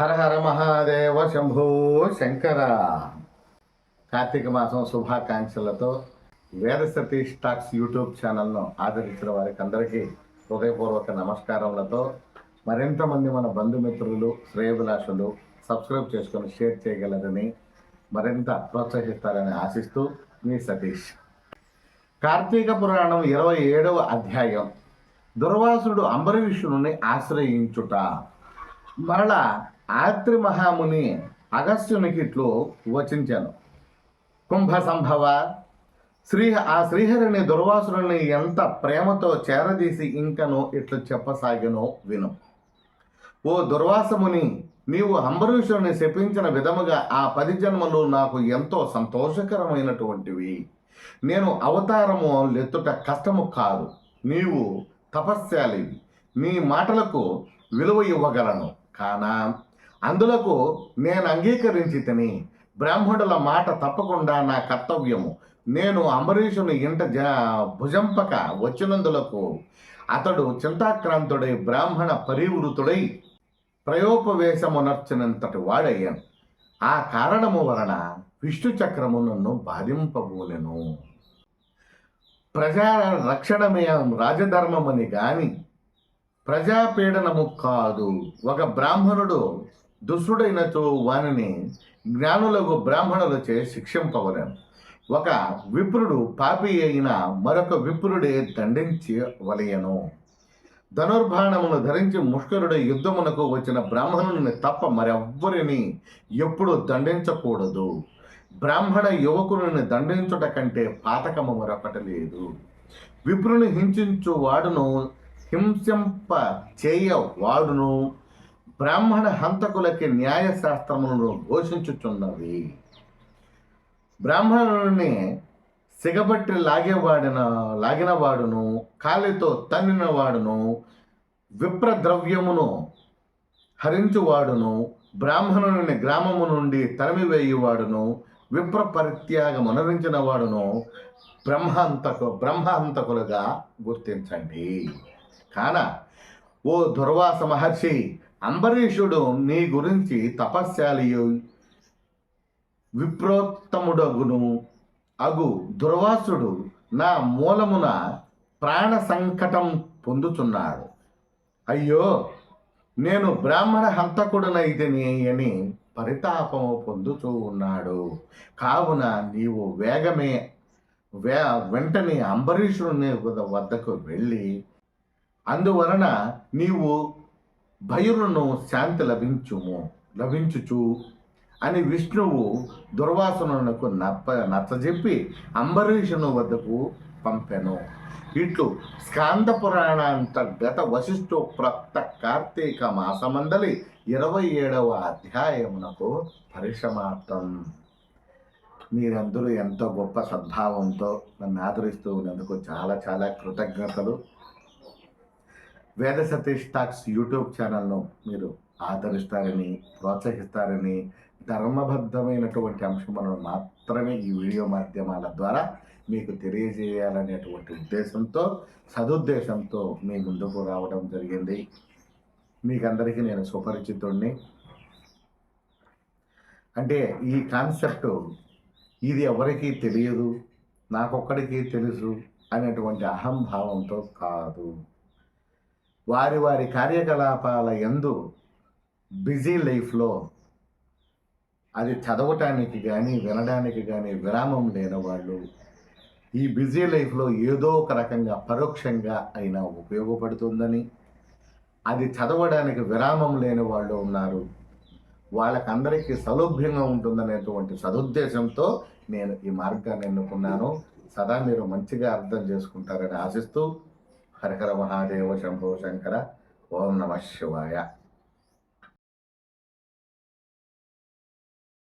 హర హర మహాదేవ శంభో శంకర. కార్తీక మాసం శుభాకాంక్షలతో వేద Satish talks YouTube ఛానల్ను ఆదరించిన వారికి అందరికీ హృదయపూర్వక నమస్కారములతో మరింత మంది మన బంధుమిత్రులు శ్రేయభిలాషులు సబ్స్క్రైబ్ చేసుకొని షేర్ చేయగలరని మరింత ప్రోత్సహిస్తారని ఆశిస్తూ మీ సతీష్. కార్తీక పురాణం ఇరవై ఏడవ అధ్యాయం. దుర్వాసుడు అంబరీషుని ఆశ్రయించుట. మరలా ఆత్రి మహాముని అగస్త్యునికి ఇట్లు వచించాను. కుంభ సంభవ శ్రీ ఆ శ్రీహరిని దుర్వాసుని ఎంత ప్రేమతో చేరదీసి ఇంకను ఇట్లు చెప్పసాగినో విను. ఓ దుర్వాసముని నీవు అంబరీషుని శపించిన విధముగా ఆ పది జన్మలు నాకు ఎంతో సంతోషకరమైనటువంటివి. నేను అవతారము లెత్తుట కష్టము కాదు. నీవు తపస్శాలివి. నీ మాటలకు విలువ ఇవ్వగలను. కానా అందులకు నేను అంగీకరించి తిని బ్రాహ్మణుల మాట తప్పకుండా నా కర్తవ్యము. నేను అంబరీషుని ఇంట జ భుజంపక వచ్చినందులకు అతడు చింతాక్రాంతుడై బ్రాహ్మణ పరివృతుడై ప్రయోపవేశమునర్చినంతటి వాడయ్యాను. ఆ కారణము వలన విష్ణు చక్రము నన్ను బాధింపబోలెను. ప్రజా రక్షణమే రాజధర్మమని గాని ప్రజాపీడనము కాదు. ఒక బ్రాహ్మణుడు దుష్టుడైనచో వానిని జ్ఞానులకు బ్రాహ్మణులచే శిక్షింపవలేను ఒక విప్రుడు పాపి అయిన మరొక విప్రుడే దండించవలయను ధనుర్బాణమును ధరించి ముష్కరుడు యుద్ధమునకు వచ్చిన బ్రాహ్మణుని తప్ప మరెవ్వరిని ఎప్పుడు దండించకూడదు. బ్రాహ్మణ యువకుని దండించుట కంటే పాతకము మరొకటి లేదు. విప్రుని హింసించు వాడును హింసింప చేయ వాడును బ్రాహ్మణ హంతకులకి న్యాయశాస్త్రములను ఘోషించుచున్నవి బ్రాహ్మణుని సిగబట్టి లాగేవాడిన లాగినవాడును కాలితో తన్నినవాడును విప్ర విప్రద్రవ్యమును హరించువాడును బ్రాహ్మణుని గ్రామము నుండి తరిమివేయువాడును విప్ర పరిత్యాగం అనురించిన వాడును బ్రహ్మహంతకు బ్రహ్మహంతకులుగా గుర్తించండి. కాన ఓ దుర్వాస మహర్షి అంబరీషుడు నీ గురించి తపస్శాలియు విప్రోత్తముడగును. అగు దుర్వాసుడు నా మూలమున ప్రాణ సంకటం పొందుతున్నాడు అయ్యో నేను బ్రాహ్మణ హంతకుడనైతిని అని పరితాపము పొందుతూ ఉన్నాడు. కావున నీవు వేగమే వే వెంటనే అంబరీషుని వద్దకు వెళ్ళి అందువలన నీవు భయులను శాంతి లభించుము లభించుచు అని విష్ణువు దుర్వాసనునకు నప్ప నచ్చజెప్పి అంబరీషును వద్దకు పంపెను. ఇట్లు స్కాంద పురాణాంతర్గత వశిష్ఠోప్రక్త కార్తీక మాసమందలి ఇరవై ఏడవ అధ్యాయమునకు పరిసమాప్తం. మీరందరూ ఎంతో గొప్ప సద్భావంతో నన్ను ఆదరిస్తూ ఉన్నందుకు చాలా చాలా కృతజ్ఞతలు. వేద సతీష్ టాక్స్ యూట్యూబ్ ఛానల్ను మీరు ఆదరిస్తారని ప్రోత్సహిస్తారని ధర్మబద్ధమైనటువంటి అంశములను మాత్రమే ఈ వీడియో మాధ్యమాల ద్వారా మీకు తెలియజేయాలనేటువంటి ఉద్దేశంతో సదుద్దేశంతో మీ ముందుకు రావడం జరిగింది. మీకందరికీ నేను సుపరిచితుడిని అంటే ఈ కాన్సెప్ట్ ఇది ఎవరికీ తెలియదు నాకొక్కడికి తెలుసు అనేటువంటి అహంభావంతో కాదు. వారి వారి కార్యకలాపాల ఎందు బిజీ లైఫ్లో అది చదవటానికి కానీ వినడానికి కానీ విరామం లేని వాళ్ళు ఈ బిజీ లైఫ్లో ఏదో ఒక రకంగా పరోక్షంగా అయినా ఉపయోగపడుతుందని అది చదవడానికి విరామం లేని వాళ్ళు ఉన్నారు. వాళ్ళకందరికీ సౌలభ్యంగా ఉంటుందనేటువంటి సదుద్దేశంతో నేను ఈ మార్గాన్ని ఎన్నుకున్నాను. సదా మీరు మంచిగా అర్థం చేసుకుంటారని ఆశిస్తూ హరహర మహాదేవ శంభో శంకర ఓం నమ శివాయ.